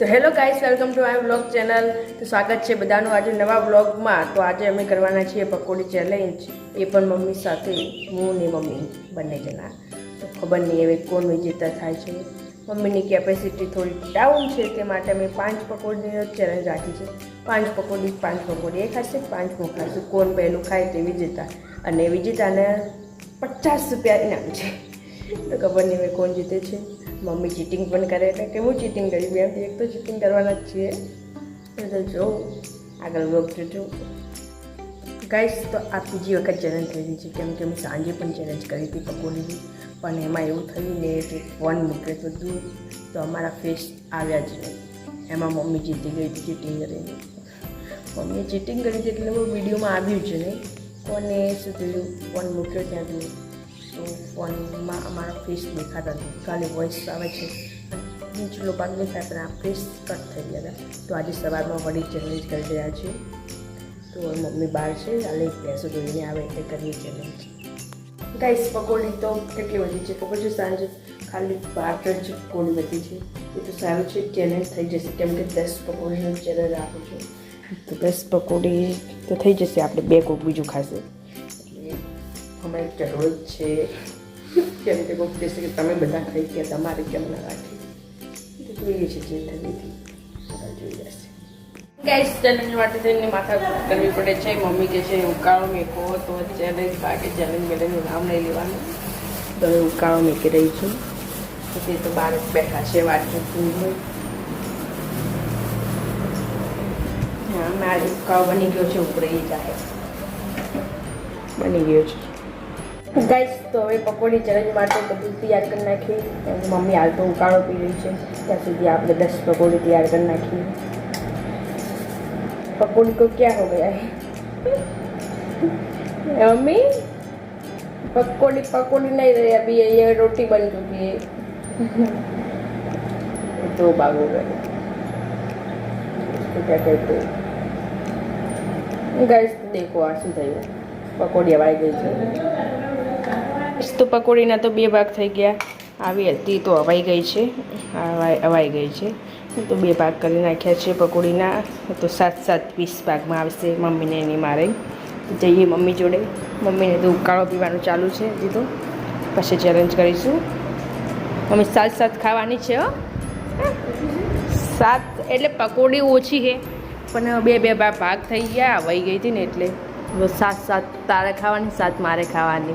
તો hello guys, welcome to my vlog channel. તો સ્વાગત છે બધાનું આજે નવા વ્લોગમાં. તો આજે અમે કરવાના છીએ પકોડી ચેલેન્જ એ પણ મમ્મી સાથે, હું ને મમ્મી બંને જણા. તો ખબર નહીં હવે કોણ વિજેતા થાય છે. મમ્મીની કેપેસિટી થોડી ડાઉન છે, તે માટે અમે પાંચ પકોડીનો ચેલેન્જ રાખી છે. પાંચ પકોડી પાંચ પકોડી. એ ખાશે પાંચ હું ખાશું કોણ પહેલું ખાય તે વિજેતા. અને વિજેતાને પચાસ રૂપિયા ઇનામ છે. તો ખબર નહીં હવે કોણ જીતે છે. મમ્મી ચીટિંગ પણ કરે એટલે કેવું ચીટિંગ કરી બેનથી એક તો ચીટિંગ કરવાના જ છીએ. તો જો, આગળ વ્લોગ જોજો. ગાઈસ તો આ બીજી વખત ચેલેન્જ રહી છે. કેમ કે હું સાંજે પણ ચેલેન્જ કરી હતી પકોડીની પણ એમાં એવું થયું ને કે ફોન મૂકે તો દૂર. તો અમારા ફેસ આવ્યા જ નહીં. એમાં મમ્મી જીતી ગઈ હતી ચીટિંગ કરીને મમ્મીએ ચીટિંગ કરી હતી એટલે બહુ વિડીયોમાં આવ્યું જ નહીં. કોને શું થયું? ફોન મૂક્યો ત્યાંથી. તો ફોનમાં અમારા ફેસ દેખાતા નથી. ખાલી વોઇસ આવે છે. નીચલો ભાગ દેખાય, પણ આ ફેસ કટ થઈ ગયા હતા. તો આજે સવારમાં વળી ચેલેન્જ કરી રહ્યા છીએ તો મમ્મી બહાર છે. હાલે ભેંસો જોઈને આવે એટલે કરીએ ચેલેન્જ ગાઈસ પકોડી તો કેટલી બધી છે? ખબર છે સાંજે? ખાલી બાર જ પકોડી બધી છે. એ તો સારું છે ચેલેન્જ થઈ જશે. કેમ કે દસ પકોડીનું ચેલેન્જ આપું છું. તો દસ પકોડી તો થઈ જશે. આપણે બે કોક બીજું ખાશે. અમારે એક જ છે કેમ કે કોઈ કહેશે કે તમે બધા ખાઈ ગયા તમારે કેમ ના રાખી? તો જોઈએ છે થયેલી જોઈ જશે ગેસ ચેલેન્જ માટે થઈને માથા કરવી પડે છે. મમ્મી કે છે ઉકાળો મેકો તો ચેલેન્જ બાકી ચેલેન્જ બેલેન્જનું નામ નહીં લેવાનું. તો ઉકાળો મેકી રહી છું. પછી તો બહાર જ બેઠા છે હોય. હા મારે ઉકાળો બની ગયો છે ઉપરે જાય. બની ગયો છે. ગાઈસ તો હવે પકોડી ચેલેન્જ માટે બધું તૈયાર કરી નાખીએ કેમ કે મમ્મી હાલ તો ઉકાળો પી રહી છે ત્યાં સુધી આપણે દસ પકોડી તૈયાર કરી નાખીએ पकौड़ी को क्या हो गया है मम्मी पकौड़ी पकौड़ी नहीं रही अभी ये ये रोटी बन चुकी है दो भाग हो गए इसको क्या कहते हैं गैस देखो આ શું થયું પકોડી હવાઈ ગઈ છે તો પકોડીના તો બે ભાગ થઈ ગયા. આવી હતી તો અવાઈ ગઈ છે. હવાઈ ગઈ છે. તો બે ભાગ કરી નાખ્યા છે પકોડીના. તો સાત સાત પીસ ભાગમાં આવશે મમ્મીને એની મારે. જઈએ મમ્મી જોડે. મમ્મીને તો ઉકાળો પીવાનું ચાલુ છે હજી તો. પછી ચેલેન્જ કરીશું. મમ્મી સાત સાત ખાવાની છે, હો. સાત એટલે પકોડી ઓછી છે. પણ બે બે ભાગ થઈ ગયા વહી ગઈ હતી ને એટલે. સાત સાત તારે ખાવાની, સાત મારે ખાવાની.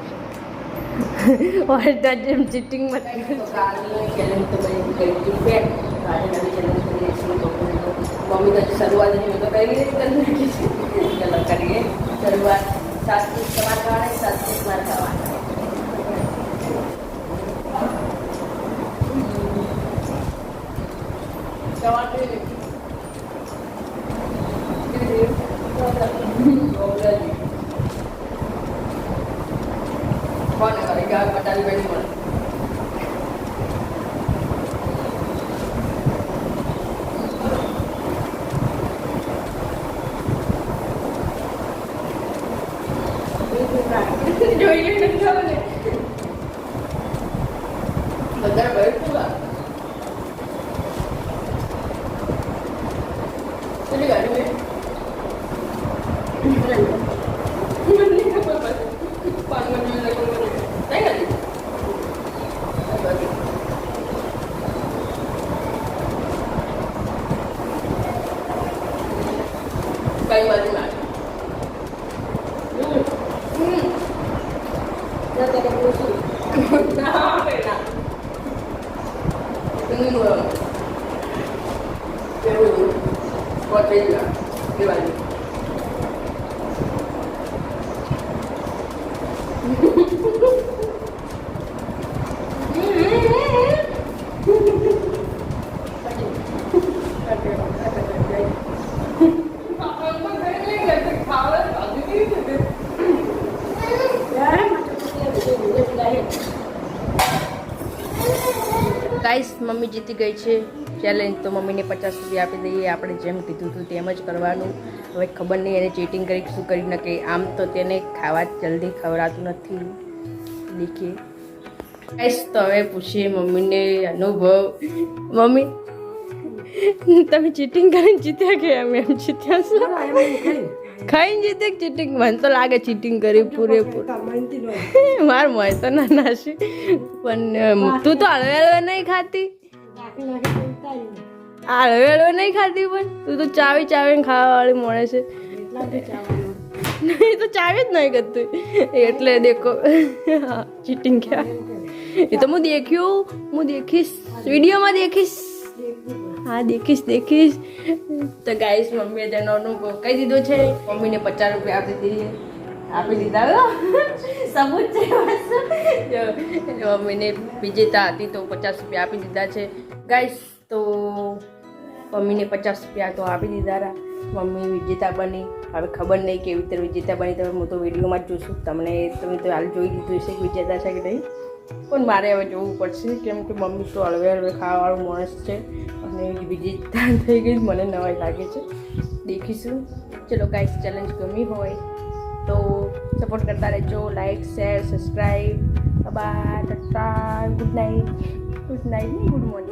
ઓરતા જેમ ચીટિંગ મત ચેલેન્જ તો બની ગઈ હતી બે આજે નવી ચેલેન્જ કરીએ છીએ મમ્મી તો શરૂઆત મેં તો કરી કરી નાખી છે ચલો કરીએ શરૂઆત સાત પીસ તમારે ખાવાના સાત પીસ મારે ખાવાના કોને કરે કે આ પટાલી બેઠી મળે જોઈ લઈને ખાવ ને બધા બેઠું ચલી ગાડી મેં મને નહીં ખબર પડે પાંચ મિનિટ લગન કરે નહીં ગાડી કઈ બાજુ ના કોટે ગયા એ બાજુ ગાઈસ, મમ્મી જીતી ગઈ છે. ચેલેન્જ તો મમ્મીને પચાસ રૂપિયા આપી દઈએ. આપણે જેમ કીધું હતું તેમ જ કરવાનું. હવે ખબર નહીં એને ચીટિંગ કરી શું કરી નકે આમ તો તેને ખાવા જલ્દી ખવડાતું નથી. દેખીએ. ગાઈસ, તો હવે પૂછીએ મમ્મીને અનુભવ. મમ્મી, તમે ચીટિંગ કરીને જીત્યા કે અમે એમ જીત્યા છો? ખાઈને જીતે ચીટિંગ મને તો લાગે ચીટિંગ કરી પૂરેપૂરું. માર મોય તો ના નાશી પણ તું તો હળવે હળવે નહીં ખાતી? હળવે હળવે નહીં ખાતી પણ? તું તો ચાવી ચાવીને ખાવા વાળી મળે છે. નહીં તો ચાવી જ નહીં કરતું. એટલે દેખો. ચીટિંગ ક્યાં? એ તો હું દેખ્યું, હું દેખીશ. વિડીયોમાં દેખીશ. હા, દેખીશ દેખીશ. તો ગાઈસ મમ્મીએ તેનો અનુભવ કહી દીધો છે. મમ્મીને પચાસ રૂપિયા આપી દીધી. આપી દીધા. સબૂત છે મમ્મીને વિજેતા હતી તો પચાસ રૂપિયા આપી દીધા છે. ગાઈસ તો મમ્મીને પચાસ રૂપિયા તો આપી દીધા હતા મમ્મી વિજેતા બની. હવે ખબર નહીં કેવી રીતે વિજેતા બની. તો હું તો વિડીયોમાં જ જોશું તમને તમે તો હાલ જોઈ લીધું છે કે વિજેતા છે કે નહીં. પણ મારે હવે જોવું પડશે, કેમ કે મમ્મી તો હળવે હળવે ખાવાવાળું માણસ છે અને બીજી વિજેતા થઈ ગઈ મને નવાઈ લાગે છે. દેખીશું. ચલો કાંઈ ચેલેન્જ ગમી હોય તો સપોર્ટ કરતા રહેજો like share subscribe bye tata good night good night good morning